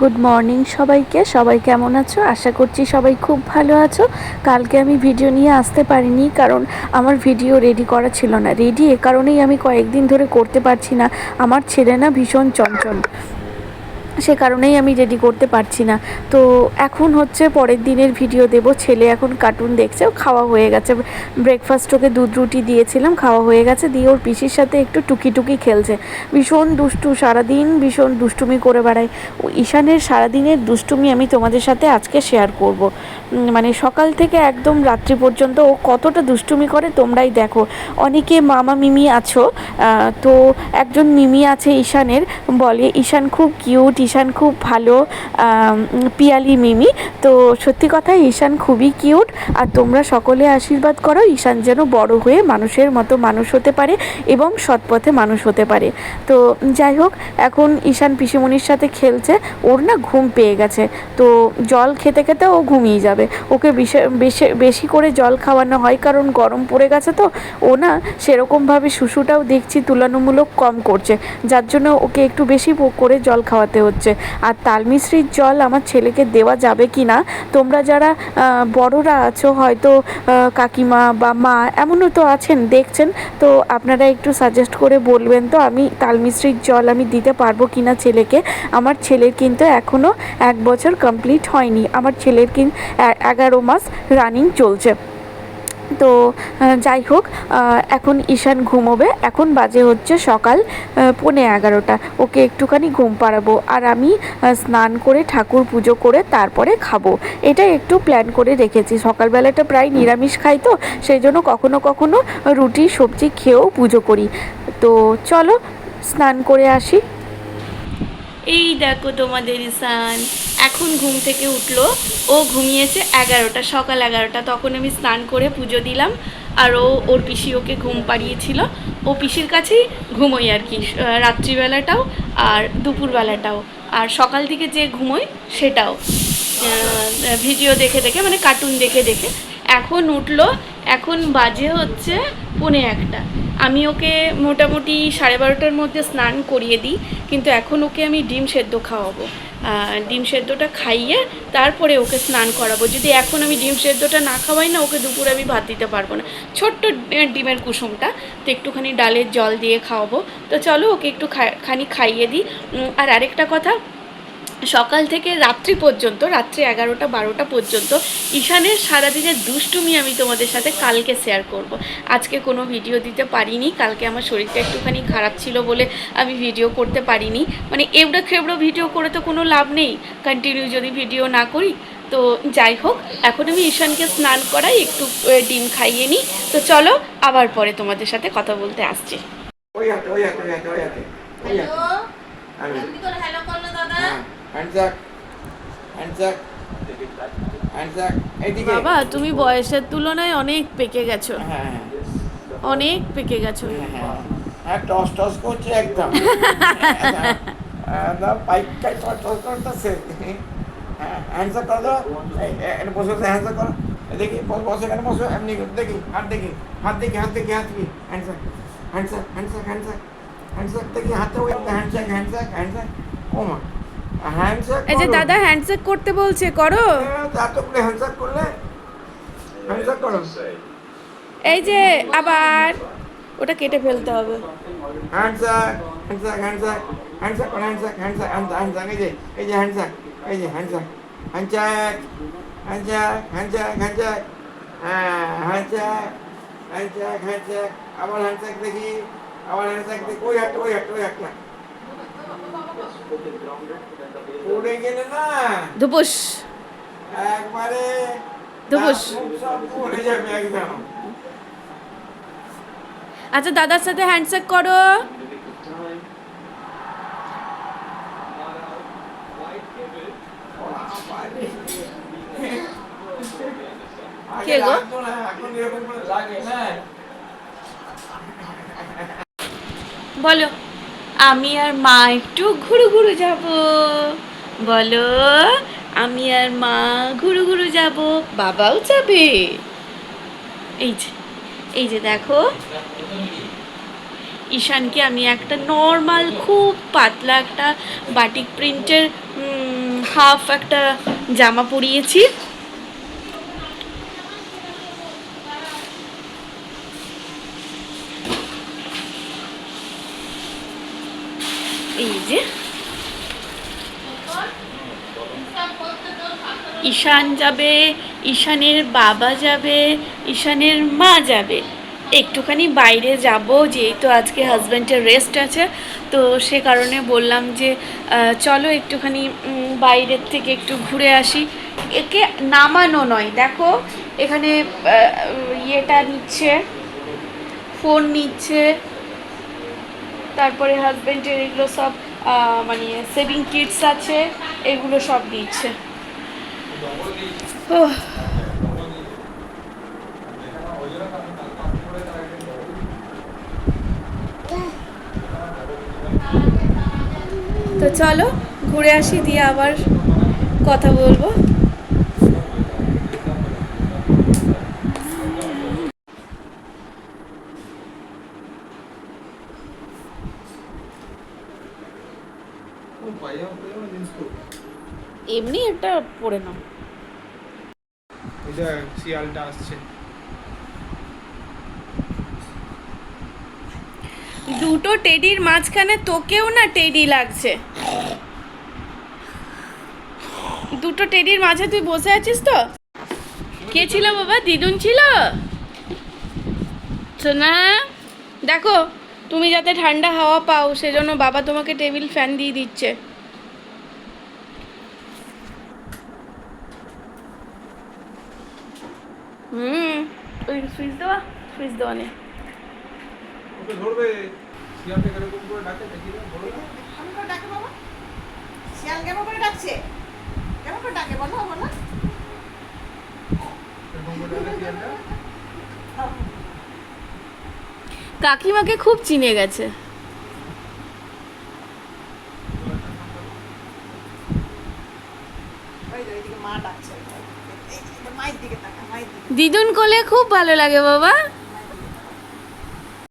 Good morning সবাইকে। সবাই কেমন আছো? আশা করছি সবাই খুব ভালো আছো। কালকে আমি ভিডিও নিয়ে আসতে পারিনি কারণ আমার ভিডিও রেডি করা ছিল না। রেডি এ কারণেই আমি কয়েকদিন ধরে করতে পারছি না। আমার ছেলে না ভীষণ চঞ্চল। সে কারণেই আমি রেডি করতে পারছি না। তো এখন হচ্ছে পরের দিনের ভিডিও দেব। ছেলে এখন কার্টুন দেখছে, ও খাওয়া হয়ে গেছে। ব্রেকফাস্ট ওকে দুধ রুটি দিয়েছিলাম, খাওয়া হয়ে গেছে। দিয়ে ওর পিসির সাথে একটু টুকি টুকি খেলছে। ভীষণ দুষ্টু, সারাদিন ভীষণ দুষ্টুমি করে বেড়ায়। ও ঈশানের সারাদিনের দুষ্টুমি আমি তোমাদের সাথে আজকে শেয়ার করব। মানে সকাল থেকে একদম রাত্রি পর্যন্ত ও কতটা দুষ্টুমি করে তোমরাই দেখো। অনেকে মামা মিমি আছো তো একজন মিমি আছে ঈশানের, বলে, ঈশান খুব কিউট ঈশান খুব ভালো পিয়ালি মিমি। তো সত্যি কথা ঈশান খুবই কিউট। আর তোমরা সকলে আশীর্বাদ করো, ঈশান যেন বড় হয়ে মানুষের মতো মানুষ হতে পারে এবং সৎপথে মানুষ হতে পারে। তো যাই হোক, এখন ঈশান পিসিমণির সাথে খেলছে, ওর না ঘুম পেয়ে গেছে। তো জল খেতে খেতে ও ঘুমিয়ে যাবে। ওকে বিশে- করে জল খাওয়ানো হয় কারণ গরম পড়ে গেছে তো। ও না সেরকমভাবে শুশুটাও দেখছি তুলনামূলক কম করছে। যার জন্য ওকে একটু বেশি করে জল খাওয়াতে হচ্ছে। আর তালমিশ্রির জল আমার ছেলেকে দেওয়া যাবে কি না তোমরা যারা বড়রা আছো, হয়তো কাকিমা বা মা এমনও তো আছেন, দেখছেন, তো আপনারা একটু সাজেস্ট করে বলবেন তো, আমি তালমিশ্রির জল আমি দিতে পারব কি না ছেলেকে? আমার ছেলের কিন্তু এখনও এক বছর কমপ্লিট হয়নি। আমার ছেলের কিন, এ- এগারো মাস রানিং চলছে। তো যাই হোক এখন ঈশান ঘুমোবে। এখন বাজে হচ্ছে সকাল পৌনে এগারোটা। ওকে একটুখানি ঘুম পাড়াবো আর আমি স্নান করে ঠাকুর পুজো করে তারপরে খাব। এটা একটু প্ল্যান করে রেখেছি। সকালবেলাটা প্রায় নিরামিষ খাই তো, সেই জন্য কখনো কখনো রুটি, সবজি খেয়েও পুজো করি। তো চলো, স্নান করে আসি। এই দেখো তোমাদের ইসান এখন ঘুম থেকে উঠল। ও ঘুমিয়েছে এগারোটা, সকাল এগারোটা। তখন আমি স্নান করে পুজো দিলাম আর ও, ওর পিসি ওকে ঘুম পাড়িয়েছিল। ও পিসির কাছেই ঘুমোই আর কি রাত্রিবেলাটাও আর দুপুরবেলাটাও। আর সকাল দিকে যে ঘুমোই সেটাও। ভিডিও দেখে দেখে মানে কার্টুন দেখে দেখে। এখন উঠল, এখন বাজে হচ্ছে পৌনে একটা। আমি ওকে মোটামুটি সাড়ে বারোটার মধ্যে স্নান করিয়ে দিই, কিন্তু এখন ওকে আমি ডিম সেদ্ধ খাওয়াবো। ডিম সেদ্ধটা খাইয়ে তারপরে ওকে স্নান করাবো। যদি এখন আমি ডিম সেদ্ধটা না খাওয়াই না, ওকে দুপুরে আমি ভাত দিতে পারব না। ছোট্ট ডিমের কুসুমটা, তো একটুখানি ডালের জল দিয়ে খাওয়াবো। তো চলো ওকে একটু খানি খাইয়ে দিই। আর আরেকটা কথা সকাল থেকে রাত্রি পর্যন্ত রাত্রি এগারোটা বারোটা পর্যন্ত ঈশানের সারাদিনের দুষ্টুমি আমি তোমাদের সাথে কালকে শেয়ার করব। আজকে কোনো ভিডিও দিতে পারিনি কালকে আমার শরীরটা একটুখানি খারাপ ছিল বলে আমি ভিডিও করতে পারিনি। মানে এবড়ো খেবড়ো ভিডিও করে তো কোনো লাভ নেই কন্টিনিউ যদি ভিডিও না করি তো যাই হোক এখন আমি ঈশানকে স্নান করাই একটু ডিম খাইয়ে নিই। তো চলো আবার পরে তোমাদের সাথে কথা বলতে আসছি। ওই হাতে ওই হাতে ওই হাতে ওই হাতে ওই হ্যালো হাতে আমি তুমি করে হ্যালো করল দাদা হ্যাঁ হ্যান্ডসাক হ্যান্ডসাক হ্যান্ডসাক এইদিকে বাবা তুমি বয়সের তুলনায় অনেক পেকে গেছো। হ্যাঁ হ্যাঁ। অনেক পেকে গেছো। হ্যাঁ, হ্যাঁ। হ্যাঁ টস টস করছে একদম। একদম পাইকাই টস টস করতেছে। হ্যাঁ হ্যান্ডসাক করো এটা বসে বসে হ্যান্ডসাক করো। দেখি বস এখানে বসো। এমনি দেখি হাত দেখি হাত দেখি হাত দেখি হাত দেখি। হ্যান্ডসাক হ্যান্ডসাক হ্যান্ডসাক হ্যান্ডসাক হ্যান্ডসাক দেখি হাতে ওই হ্যান্ডসাক হ্যান্ডসাক হ্যান্ডসাক। ও মা। এই যে দাদা হ্যান্ডশেক করতে বলছে করো এতগুলো হ্যান্ডসাক করলে হ্যান্ডসাক করো এই যে আবার ওটা কেটে ফেলতে হবে হ্যান্ডসাক হ্যান্ডসাক হ্যান্ডসাক করো হ্যান্ডসাক হ্যান্ডসাক হ্যান্ডসাক এই যে এই যে হ্যান্ডসাক এই যে হ্যান্ডসাক হ্যান্ডসাক হ্যান্ডসাক হ্যান্ডসাক হ্যান্ডসাক হ্যাঁ হ্যান্ডসাক হ্যান্ডসাক হ্যান্ডসাক আবার হ্যান্ডসাক দেখি আবার হ্যান্ডসাক দেখি ওই হাতটা ওই হাতটা ওই হাতটা পড়ে গেলে না? ধুপুস। একবারে ধুপুস। দাঁত মুখ সব পড়ে যাবে একদম। আচ্ছা দাদার সাথে হ্যান্ডশেক করো। কে গো? বলো। আমি আর মা একটু ঘুরু ঘুরু যাব। বলো, আমি আর মা ঘুরু ঘুরু যাব, বাবাও যাবে। এই যে এই যে দেখো। ঈশানকে আমি একটা নর্মাল খুব পাতলা একটা বাটিক প্রিন্টের হাফ একটা জামা পরিয়েছি। এই যে। ঈশান যাবে, ঈশানের বাবা যাবে, ঈশানের মা যাবে। একটুখানি বাইরে যাব, যেহেতু আজকে হাজব্যান্ডের রেস্ট আছে, তো সে কারণে বললাম যে চলো একটুখানি বাইরের থেকে একটু ঘুরে আসি। একে নামানো নয়, দেখো, এখানে ইয়েটা নিচ্ছে, ফোন নিচ্ছে তারপরে হাজব্যান্ডের এগুলো সব মানে সেভিং কিটস আছে, এগুলো সব দিচ্ছে। তো চলো, ঘুরে আসি, দিয়ে আবার কথা বলব। এমনি একটা পরে নাও। দেখ শিয়ালটা আসছে। দুটো টেডির মাঝখানে তোকেও না টেডি লাগছে। দুটো টেডির মাঝে তুই বসে আছিস তো? কে ছিল বাবা? দিদুন ছিল? সোনা দেখো তুমি যাতে ঠান্ডা হাওয়া পাও সেজন্য বাবা তোমাকে টেবিল ফ্যান দিয়ে দিচ্ছে। হুম। ওই সুইচ দেওয়া সুইচ দেওয়া নেই। ওকে ধরবে শিয়ালটা এরকম করে ডাকে দেখি না ধরবে না? কেমন করে ডাকে বাবা? শিয়াল কেমন করে ডাকছে? কেমন করে ডাকে বলো বলো। এরকম করে ডাকে শিয়ালটা? কাকিমাকে খুব চিনে গেছে। মা ডাকছে। দিদুন কোলে খুব ভালো লাগে বাবা।